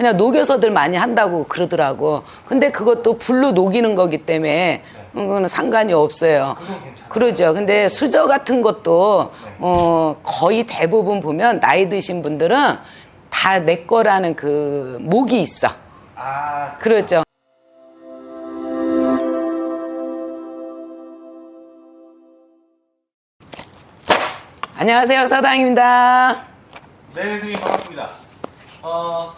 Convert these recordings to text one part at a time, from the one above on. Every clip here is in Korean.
그냥 녹여서들 많이 한다고 그러더라고. 근데 그것도 불로 녹이는 거기 때문에 그거는 상관이 없어요. 그러죠. 근데 수저 같은 것도 네. 어 거의 대부분 보면 나이 드신 분들은 다 내 거라는 그 목이 있어. 아, 그렇죠. 안녕하세요, 사당입니다. 네, 선생님 반갑습니다. 어,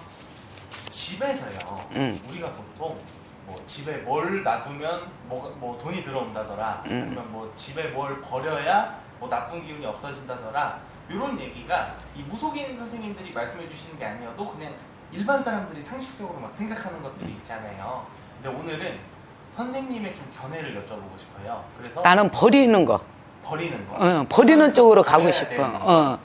집에서요. 음. 우리가 보통 뭐 집에 뭘 놔두면 뭐, 뭐 돈이 들어온다더라. 음. 아니면 뭐 집에 뭘 버려야 뭐 나쁜 기운이 없어진다더라. 이런 얘기가 이 무속인 선생님들이 말씀해 주시는 게 아니어도 그냥 일반 사람들이 상식적으로 막 생각하는 것들이 있잖아요. 근데 오늘은 선생님의 좀 견해를 여쭤보고 싶어요. 그래서 나는 버리는 거. 버리는 거. 어, 버리는 쪽으로 가고 버려야 싶어. 되는 거. 어.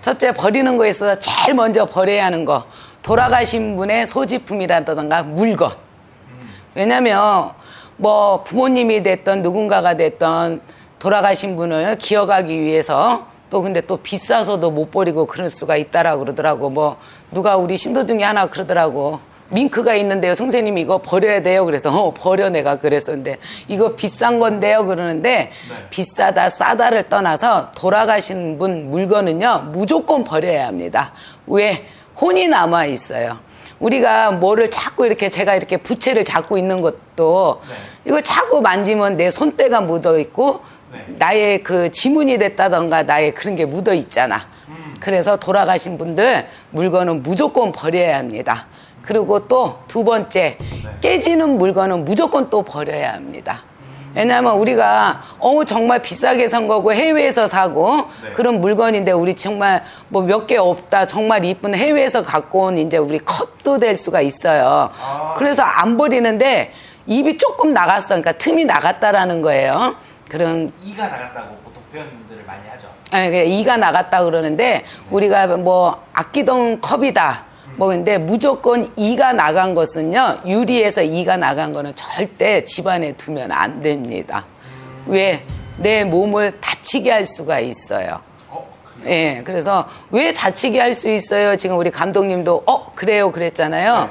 첫째 버리는 거에 있어서 제일 먼저 버려야 하는 거. 돌아가신 분의 소지품이라든가 물건. 음. 왜냐면 뭐 부모님이 됐던 누군가가 됐던 돌아가신 분을 기억하기 위해서 또 근데 또 비싸서도 못 버리고 그럴 수가 있다라고 그러더라고. 뭐 누가 우리 신도 중에 하나 그러더라고. 밍크가 있는데요. 선생님이 이거 버려야 돼요. 그래서 어 버려 내가 그랬었는데 이거 비싼 건데요. 그러는데 네. 비싸다 싸다를 떠나서 돌아가신 분 물건은요 무조건 버려야 합니다. 왜 혼이 남아 있어요. 우리가 뭐를 자꾸 이렇게 제가 이렇게 부채를 잡고 있는 것도 네. 이거 자꾸 만지면 내 손때가 묻어 있고 네. 나의 그 지문이 됐다던가 나의 그런 게 묻어 있잖아. 음. 그래서 돌아가신 분들 물건은 무조건 버려야 합니다. 그리고 또 두 번째 네. 깨지는 물건은 무조건 또 버려야 합니다. 왜냐하면 우리가 어 정말 비싸게 산 거고 해외에서 사고 네. 그런 물건인데 우리 정말 뭐 몇 개 없다 정말 이쁜 해외에서 갖고 온 이제 우리 컵도 될 수가 있어요. 아. 그래서 안 버리는데 입이 조금 나갔어, 그러니까 틈이 나갔다라는 거예요. 그런 이가 나갔다고 보통 표현들을 많이 하죠. 아니, 그 이가 나갔다 그러는데 우리가 뭐 아끼던 컵이다. 뭐 근데 무조건 이가 나간 것은요 유리에서 이가 나간 거는 절대 집안에 두면 안 됩니다. 왜 내 몸을 다치게 할 수가 있어요. 어? 예, 그래서 왜 다치게 할 수 있어요? 지금 우리 감독님도 어 그래요 그랬잖아요. 네.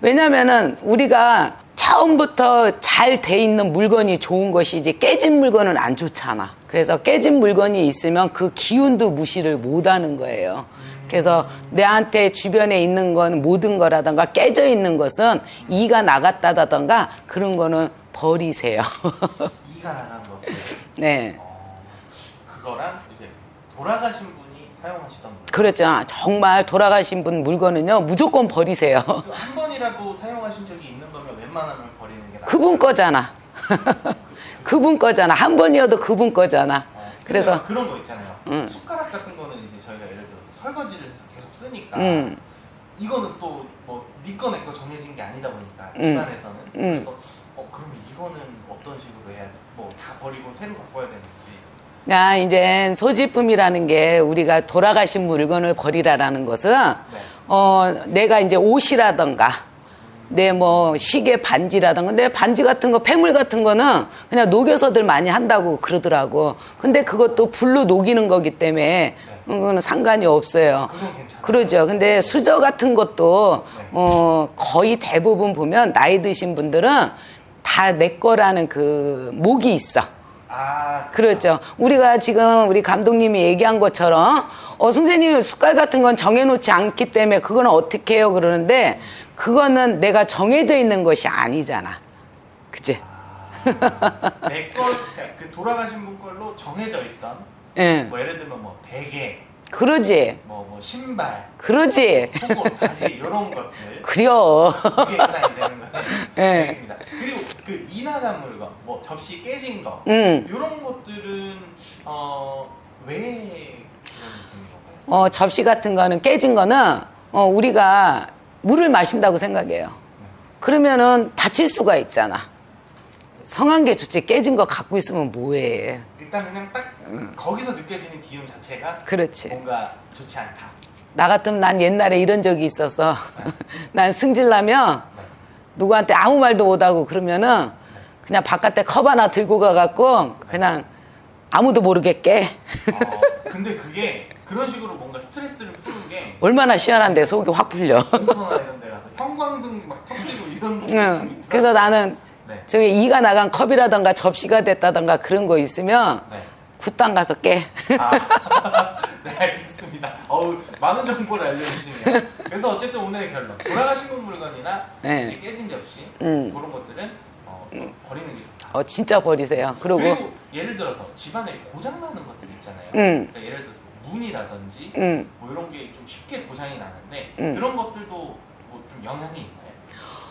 왜냐면은 우리가 처음부터 잘 돼 있는 물건이 좋은 것이지 깨진 물건은 안 좋잖아. 그래서 깨진 물건이 있으면 그 기운도 무시를 못 하는 거예요. 그래서 내한테 주변에 있는 건 모든 거라던가 깨져 있는 것은 이가 나갔다던가 그런 거는 버리세요. 이가 나간 거. 네. 어, 그거랑 이제 돌아가신 분이 사용하시던 물. 그렇죠. 정말 돌아가신 분 물건은요, 무조건 버리세요. 그한 번이라도 사용하신 적이 있는 거면 웬만하면 버리는 게 나아요. 그분 거잖아. 그분 거잖아. 한 번이어도 그분 거잖아. 어, 그래서, 막 그런 거 있잖아요. 음. 숟가락 같은 거는 이제 저희가 설거지를 계속 쓰니까 음, 이거는 또뭐니거 내거 정해진 게 아니다 보니까 음. 집안에서는 음. 그래서 어 그러면 이거는 어떤 식으로 해야 돼? 뭐다 버리고 새로 바꿔야 되는지. 야, 이제 소지품이라는 게 우리가 돌아가신 물건을 버리라라는 것은, 네. 어, 내가 이제 옷이라던가, 내 뭐 시계 반지라던가, 내 반지 같은 거, 폐물 같은 거는 그냥 녹여서들 많이 한다고 그러더라고. 근데 그것도 불로 녹이는 거기 때문에, 그거는 상관이 없어요. 그러죠. 근데 수저 같은 것도 네. 어 거의 대부분 보면 나이 드신 분들은 다 내 거라는 그 목이 있어. 아 그렇죠. 우리가 지금 우리 감독님이 얘기한 것처럼 어 선생님 숟갈 같은 건 정해놓지 않기 때문에 그거는 어떻게 해요 그러는데 그거는 내가 정해져 있는 것이 아니잖아. 그치? 내걸 그 돌아가신 분 걸로 정해져 있던 예. 뭐 예를 들면 뭐 베개, 그러지. 뭐, 뭐 신발, 그러지. 속옷, 바지 이런 것들 그려. 이게 해당이 되는 거예요. 예. 알겠습니다. 그리고 그 이나간 물건, 뭐 접시 깨진 거 음. 이런 것들은 어, 건가요? 어, 접시 같은 거는 깨진 거는 어, 우리가 물을 마신다고 생각해요. 그러면은 다칠 수가 있잖아. 성한 게 좋지 깨진 거 갖고 있으면 뭐해. 일단 그냥 딱 거기서 느껴지는 기운 자체가 그렇지. 뭔가 좋지 않다. 나 같으면 난 옛날에 이런 적이 있어서 난 승질나면 네. 누구한테 아무 말도 못하고 그러면은 그냥 바깥에 컵 하나 들고 가갖고 그냥 아무도 모르게 깨. 어, 근데 그게 그런 식으로 뭔가 스트레스를 푸는 게 얼마나 시원한데 속이 확 풀려. 공터나 이런 데 가서 형광등 막 터뜨리고 이런 응. 그래서 나는 네. 저기 이가 나간 컵이라던가 접시가 됐다던가 그런 거 있으면 네. 굿당 가서 깨. 아, 네 알겠습니다. 어우 많은 정보를 알려주시네요. 그래서 어쨌든 오늘의 결론 돌아가신 물건이나 네. 이제 깨진 접시 음. 그런 것들은 어, 좀 버리는 게 좋다. 어 진짜 버리세요. 그리고 그리고 예를 들어서 집안에 고장 나는 것들 있잖아요. 음. 그러니까 예를 들어서 뭐 문이라든지 음. 뭐 이런 게 좀 쉽게 고장이 나는데 음. 그런 것들도 뭐 좀 영향이 있나요?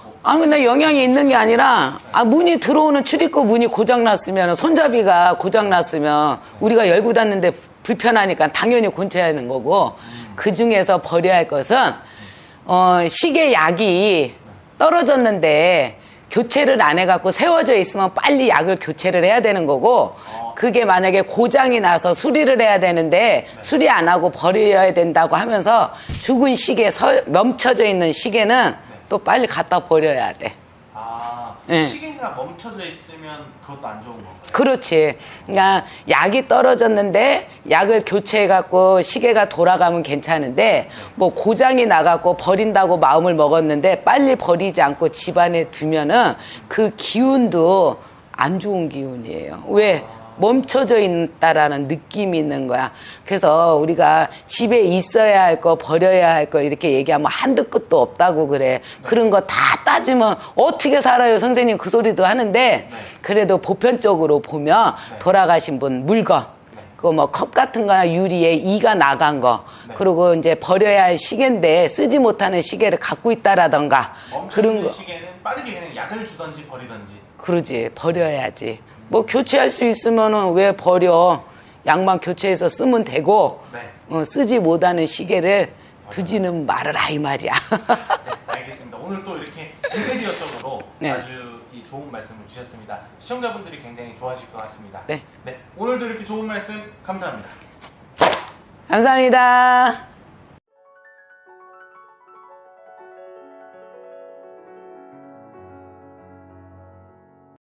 뭐, 아 근데 영향이 있는 게 아니라 아 문이 들어오는 출입구 문이 고장 났으면 손잡이가 고장 났으면 우리가 열고 닫는데 불편하니까 당연히 곤쳐야 하는 거고 그 중에서 버려야 할 것은 어 시계 약이 떨어졌는데 교체를 안 해갖고 세워져 있으면 빨리 약을 교체를 해야 되는 거고 어. 그게 만약에 고장이 나서 수리를 해야 되는데 수리 안 하고 버려야 된다고 하면서 죽은 시계 서, 멈춰져 있는 시계는 또 빨리 갖다 버려야 돼. 아 네. 시계가 멈춰져 있으면 그것도 안 좋은 건가요? 그렇지. 그러니까 약이 떨어졌는데 약을 교체해갖고 시계가 돌아가면 괜찮은데 뭐 고장이 나갖고 버린다고 마음을 먹었는데 빨리 버리지 않고 집안에 두면은 그 기운도 안 좋은 기운이에요. 왜? 멈춰져 있다라는 느낌이 있는 거야. 그래서 우리가 집에 있어야 할 거, 버려야 할 거 이렇게 얘기하면 한두 끝도 없다고 그래. 그런 거 다 따지면 어떻게 살아요, 선생님 그 소리도 하는데 그래도 보편적으로 보면 네. 돌아가신 분 물건, 네. 그뭐컵 같은 거나 유리에 이가 나간 거, 네. 그리고 이제 버려야 할 시계인데 쓰지 못하는 시계를 갖고 있다라던가 그런 거. 시계는 빠르게 그냥 약을 주던지 버리던지 그러지 버려야지 뭐 교체할 수 있으면은 왜 버려 양만 교체해서 쓰면 되고 네. 어, 쓰지 못하는 시계를 두지는 말아라 이 말이야 네, 알겠습니다. 오늘 또 이렇게 인테리어 쪽으로 네. 아주 이 좋은 말씀을 주셨습니다. 시청자분들이 굉장히 좋아하실 것 같습니다. 네. 오늘도 이렇게 좋은 말씀 감사합니다. 감사합니다